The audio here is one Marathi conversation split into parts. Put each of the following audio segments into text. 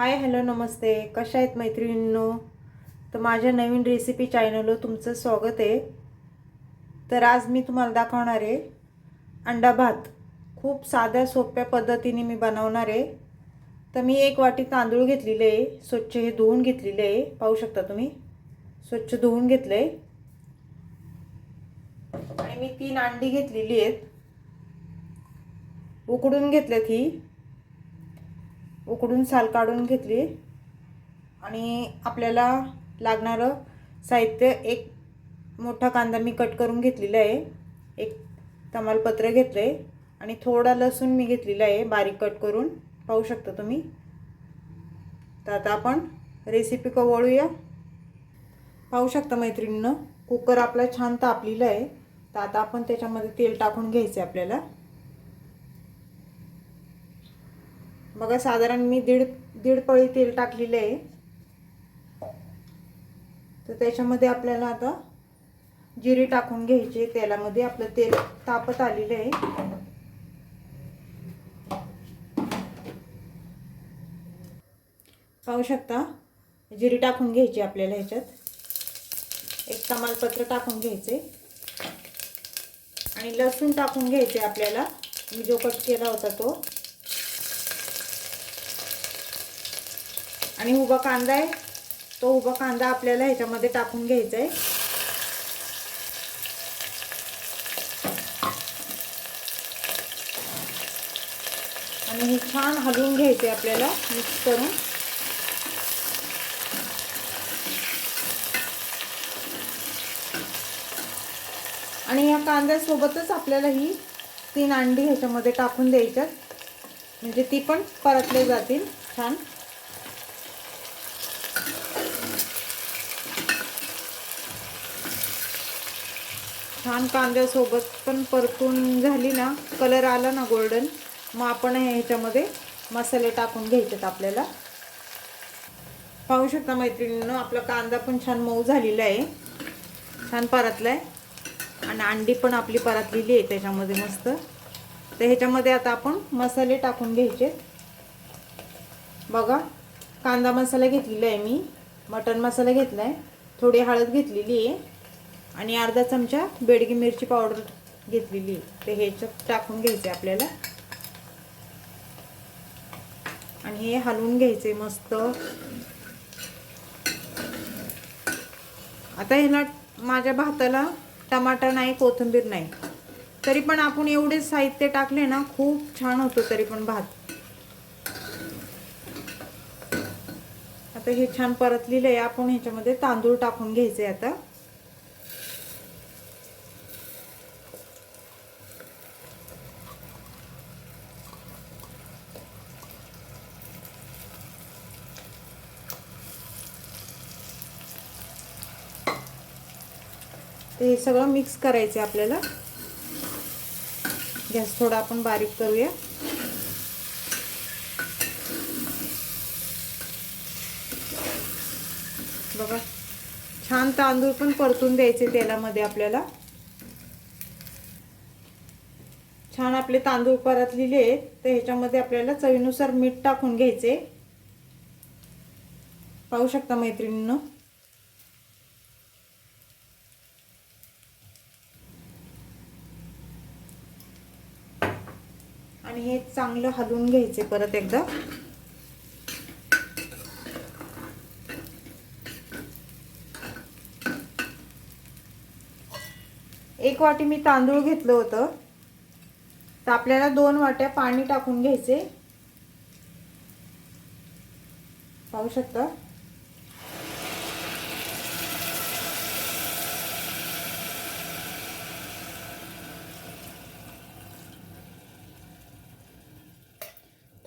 हाय हॅलो नमस्ते. कशा आहेत मैत्रिणींनो? तर माझ्या नवीन रेसिपी चॅनलवर तुमचं स्वागत आहे. तर आज मी तुम्हाला दाखवणार आहे अंडा भात. खूप साध्या सोप्या पद्धतीने मी बनवणार आहे. तर मी एक वाटी तांदूळ घेतलेले आहे. स्वच्छ हे धुवून घेतलेले आहे. पाहू शकता तुम्ही? स्वच्छ धुवून घेतलं आहे आणि मी तीन अंडी घेतलेली आहेत. उकडून घेतल्यात ही. उकडून साल काढून घेतली. आणि आपल्याला लागणारं साहित्य एक मोठा कांदा मी कट करून घेतलेला आहे. एक तमालपत्र घेतलं आहे आणि थोडा लसूण मी घेतलेला आहे बारीक कट करून. पाहू शकता तुम्ही? तर आता आपण रेसिपी कवळूया पाहू शकता मैत्रिणीनं कुकर आपला छान तापलेला आहे. तर आता आपण त्याच्यामध्ये तेल टाकून घ्यायचं आहे आपल्याला. बघा साधारण मी दीड दीड पळी तेल टाकलेलं आहे. तर त्याच्यामध्ये आपल्याला आता जिरी टाकून घ्यायची तेलामध्ये आपलं तेल तापत आलेलं आहे. पाहू शकता जिरी टाकून घ्यायची आपल्याला ह्याच्यात. एक तमालपत्र टाकून घ्यायचे. आणि लसूण टाकून घ्यायचे आपल्याला. मी जो कट केला होता तो. आणि उभा कांदा आहे. तो उभा कांदा आपल्याला ह्याच्यामध्ये टाकून घ्यायचा आहे आणि हे छान हलवून घ्यायचे आपल्याला मिक्स करून. आणि या कांद्यासोबतच आपल्याला ही तीन अंडी ह्याच्यामध्ये टाकून द्यायच्यात. म्हणजे ती पण परतले जातील छान. छान कांद्यासोबत पण परतून झाली ना कलर आला ना गोल्डन मग आपण ह्याच्यामध्ये मसाले टाकून घ्यायचेत आपल्याला. पाहू शकता मैत्रिणीनं आपला कांदा पण छान मऊ झालेला आहे. छान परतला आहे आणि अंडी पण आपली परतलेली आहे त्याच्यामध्ये मस्त. तर ह्याच्यामध्ये आता आपण मसाले टाकून घ्यायचे बघा कांदा मसाला घेतलेला आहे मी. मटन मसाला घेतला आहे थोडी हळद घेतलेली आहे. आणि अर्धा चमचा बेडगी मिरची पावडर घेतलेली तर ह्याच्यात टाकून घ्यायचे आपल्याला. आणि हे हलवून घ्यायचे मस्त. आता ह्याला माझ्या भाताला टमाटर नाही कोथिंबीर नाही. तरी पण आपण एवढे साहित्य टाकले ना खूप छान होतो तरी पण भात. आता हे छान परतलेलं आहे. आपण ह्याच्यामध्ये तांदूळ टाकून घ्यायचे आता. हे सगळं मिक्स करायचं आहे आपल्याला. गॅस थोडा आपण बारीक करूया. बघा छान तांदूळ पण परतून द्यायचे तेलामध्ये आपल्याला. छान आपले तांदूळ परतलेले आहेत तर ह्याच्यामध्ये आपल्याला चवीनुसार मीठ टाकून घ्यायचे. पाहू शकता मैत्रिणींना? आणि हे चांगलं हलवून घ्यायचे परत एकदा. एक वाटी मी तांदूळ घेतलं होतं. तर आपल्याला दोन वाट्या पाणी टाकून घ्यायचे. पाहू शकता?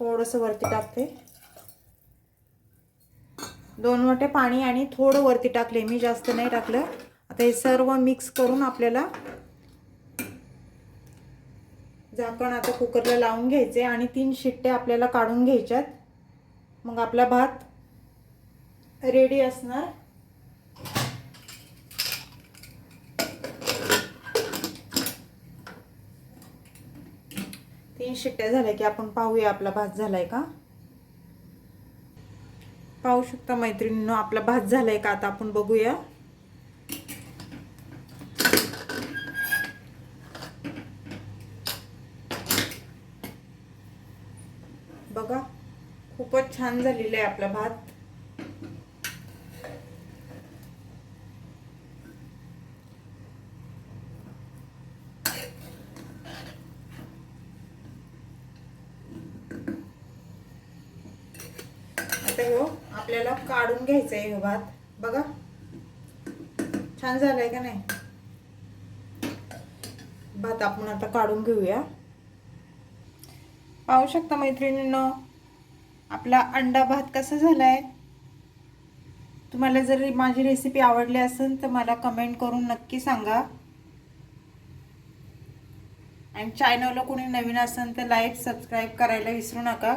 थोडंसं वरती टाकते. दोन वाटे पाणी आणि थोडं वरती टाकले. मी जास्त नाही टाकलं. आता हे सर्व मिक्स करून आपल्याला झाकण आता कुकरला लावून घ्यायचे आणि तीन शिट्टे आपल्याला काढून घ्यायच्यात. मग आपला भात रेडी असणार. तीन शिट्ट्या झाल्या की आपण पाहूया आपला भात झालाय का? पाहू शकता मैत्रिणींनो आपला भात झालाय का आता आपण बघूया. बघा खूपच छान झालेला आहे आपला भात आता ह्यो आपल्याला काढून घ्यायचं आहे भात. बघा. छान झालाय का नाही? भात आपण आता काढून घेऊया. पाहू शकता मैत्रिणींनो आपला अंडा भात कसा झालाय? तुम्हाला जर माझी रेसिपी आवडली असेल तर मला कमेंट करून नक्की सांगा. आणि चॅनलला कोणी नवीन असेल तर लाईक सबस्क्राईब करायला विसरू नका.